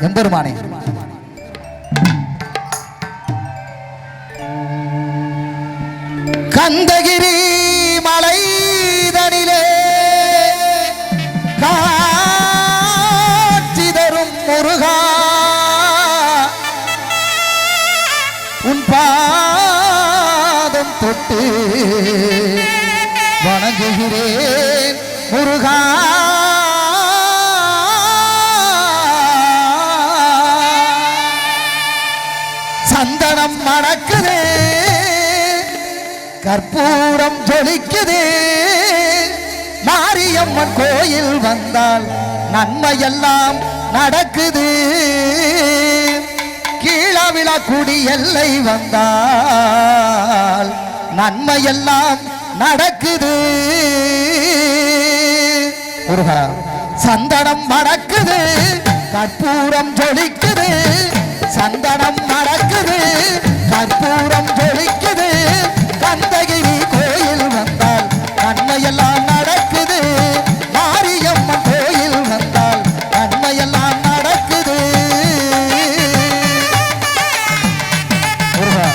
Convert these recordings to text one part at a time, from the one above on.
எம்பெருமானே. கந்தகிரி மலைதனிலே காட்சி தரும் முருகா. உன் பாதம் தொட்டு வணங்குகிறேன் முருகா. மணக்குதே. கற்பூரம் ஜொலிக்குதே. மாரியம்மன் கோயில் வந்தால் நன்மையெல்லாம் நடக்குது. கீழவிழ குடி எல்லை வந்தால் நன்மையெல்லாம் நடக்குது. முருகா சந்தனம் மறக்குது கற்பூரம் ஜொலிக்குது. சந்தனம் மறக்குது கற்பூரம் ஜொலிக்குது கந்தகிரி கோயில் வந்தால் நன்மையெல்லாம் நடக்குது. மாரியம்மன் கோயில் வந்தால் நன்மையெல்லாம் நடக்குது. முருகா.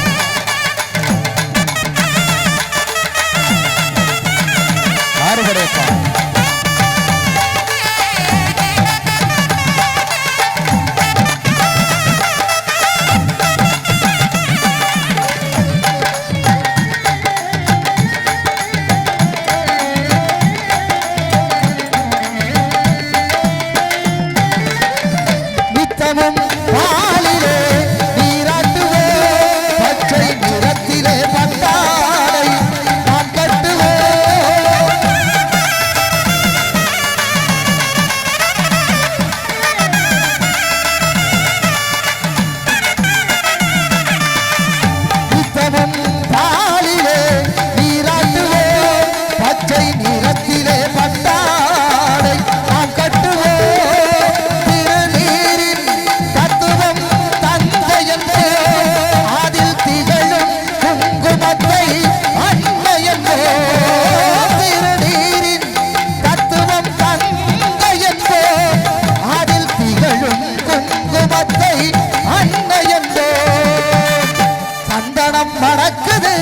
சந்தனம் மணக்குது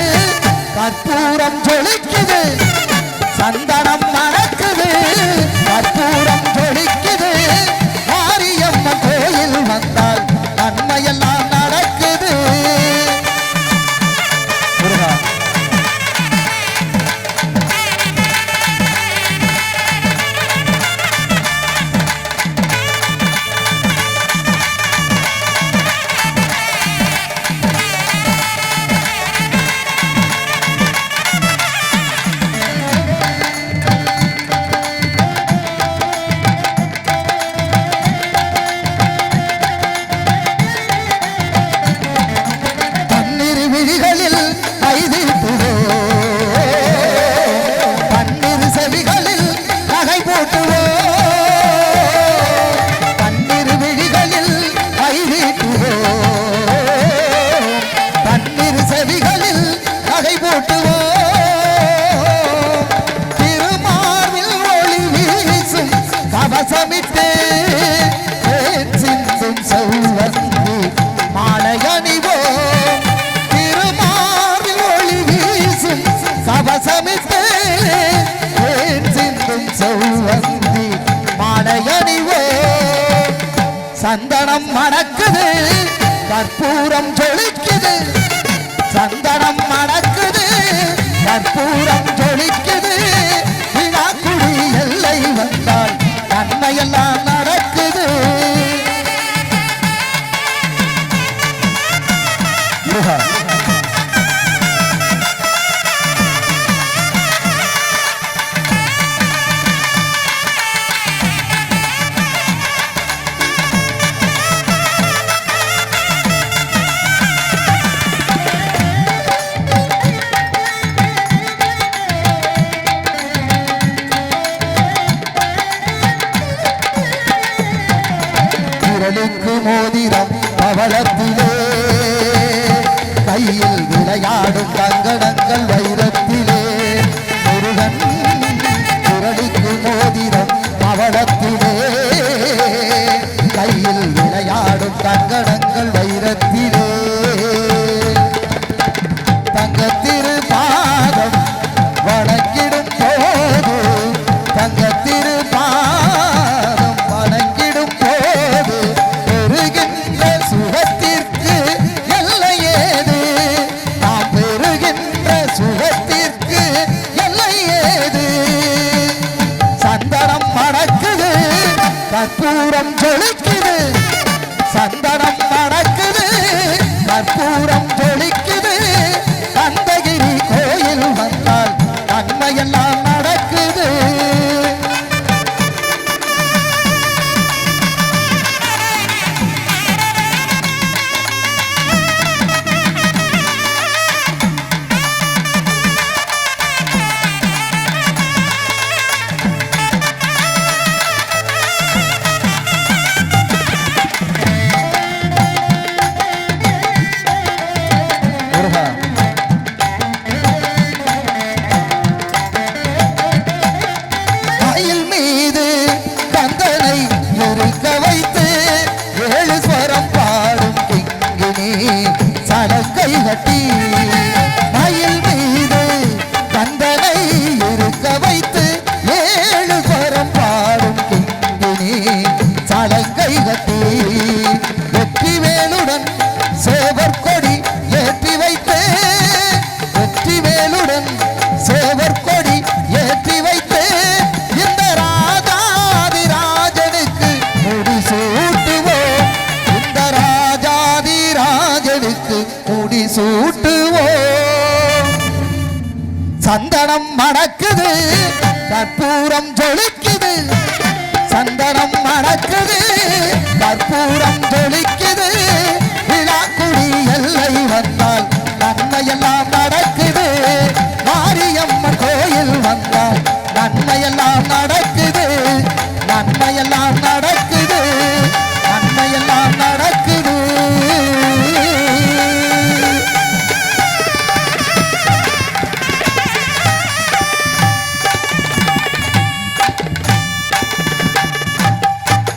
கற்பூரம் ஜொலிக்குது. சந்தனம் மணக்குது கற்பூரம் ஜொலிக்குது. சந்தனம் மணக்குது கற்பூரம் ஜொலிக்குது. விழாக்குடி எல்லை வந்தால் நன்மையெல்லாம் விரலுக்கு மோதிரம் பவளத்திலே. கையில் விளையாடும் கங்கணங்கள் வைர கற்பூரம் ஜொலிக்குது. சந்தனம் நடக்குது கற்பூரம் ஜொலிக்குது. கந்தகிரி கோயில் வந்தால் நன்மையெல்லாம் கை கட்டி மயில் முடிசூட்டுவோம் சந்தனம் மணக்குது கற்பூரம் ஜொலிக்குது. சந்தனம் மணக்குது